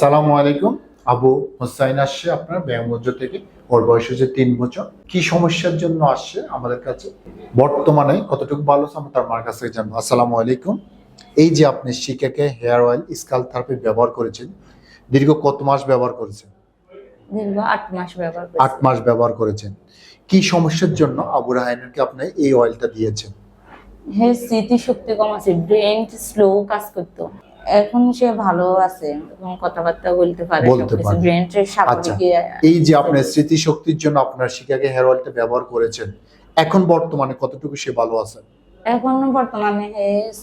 আসসালামু আলাইকুম। আবু হোসাইন আসছে আপনার ব্যায়ামগঞ্জ থেকে। ওর বয়স হচ্ছে তিন বছর। কি সমস্যার জন্য আসছে আমাদের কাছে? বর্তমানে কতটুকু ভালো আমরা তার মার কাছ থেকে জানব। আসসালামু আলাইকুম। এই যে আপনি shikakai hair oil scalp therapy ব্যবহার করেছেন দীর্ঘ কত মাস ব্যবহার করেছেন? দীর্ঘ আট মাস ব্যবহার আট মাস ব্যবহার করেছেন। কি সমস্যার জন্য আবু রাহাইনকে আপনি এই অয়েলটা দিয়েছেন? হে স্মৃতি শক্তি কম আছে। ব্রেন স্লো কাজ করতো। এখন সে ভালো আছে এবং কথাবার্তা বলতে পারে বলতে পারে। আচ্ছা স্বাভাবিক এই যে আপনার স্মৃতিশক্তির জন্য আপনার শিকাকে ব্যবহার করেছেন এখন বর্তমানে কতটুকু সে ভালো আছে? এখন বর্তমানে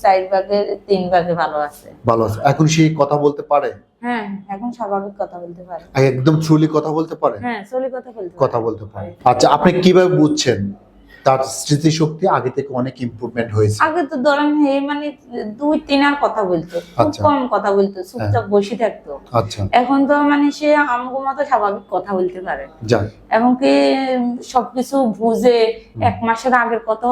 চার ভাগের তিন ভাগে ভালো আছে। ভালো আছে। এখন সে কথা বলতে পারে? হ্যাঁ এখন স্বাভাবিক কথা বলতে পারে। একদম কথা বলতে পারে? হ্যাঁ চলে কথা বলতে পারে। কথা বলতে পারে। আচ্ছা আপনি কীভাবে বুঝছেন তার স্মৃতিশক্তি আগে থেকে অনেক ইমপ্রুভমেন্ট হয়েছে। আগে তো ধরেন হে মানে দুই তিন আর কথা বলতো খুব আচ্ছা। কম কথা বলতো চুপচাপ বসে থাকতো। আচ্ছা। এখন তো মানে সে আমগো মতো স্বাভাবিক কথা বলতে পারে। এবং কি সবকিছু বুঝে এক মাসের আগের কথা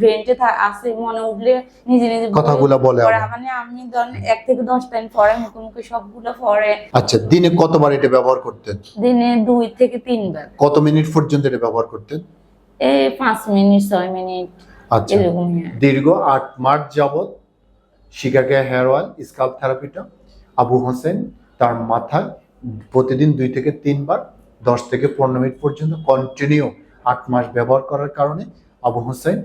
ব্রেনটে আছে মনে উঠলে নিজে নিজে কথাগুলো বলে। মানে আমি ধরেন এক থেকে দশ টাইম পড়ে মুখে মুখে সবগুলো পড়ে। আচ্ছা দিনে কতবার এটা ব্যবহার করতেন? দিনে দুই থেকে তিনবার। কত মিনিট পর্যন্ত এটা ব্যবহার করতেন? এই পাঁচ মিনিট ছয় মিনিট আচ্ছা। এরকম। দীর্ঘ আট মাস যাবৎ শিকাকে হেয়ার অয়েল স্কাল্প থেরাপিটা আবু হোসেন তার মাথায় প্রতিদিন দুই থেকে তিনবার দশ থেকে পনেরো মিনিট পর্যন্ত কন্টিনিউ আট মাস ব্যবহার করার কারণে আবু হোসেন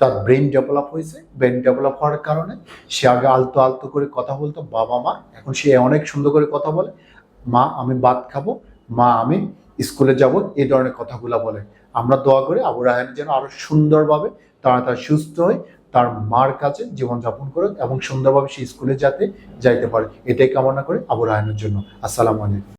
তার ব্রেন ডেভেলপ হয়েছে। ব্রেন ডেভেলপ হওয়ার কারণে সে আগে আলতো আলতো করে কথা বলতো বাবা মা এখন সে অনেক সুন্দর করে কথা বলে মা আমি ভাত খাব মা আমি স্কুলে যাব এই ধরনের কথাগুলো বলে। আমরা দোয়া করি আবু রায়হান যেন আরও সুন্দরভাবে তারা তার সুস্থ হয়ে তার মার কাছে জীবনযাপন করে এবং সুন্দরভাবে সে স্কুলে যাতে যাইতে পারে। এটাই কামনা করে আবু রায়হানের জন্য। আসসালামু আলাইকুম।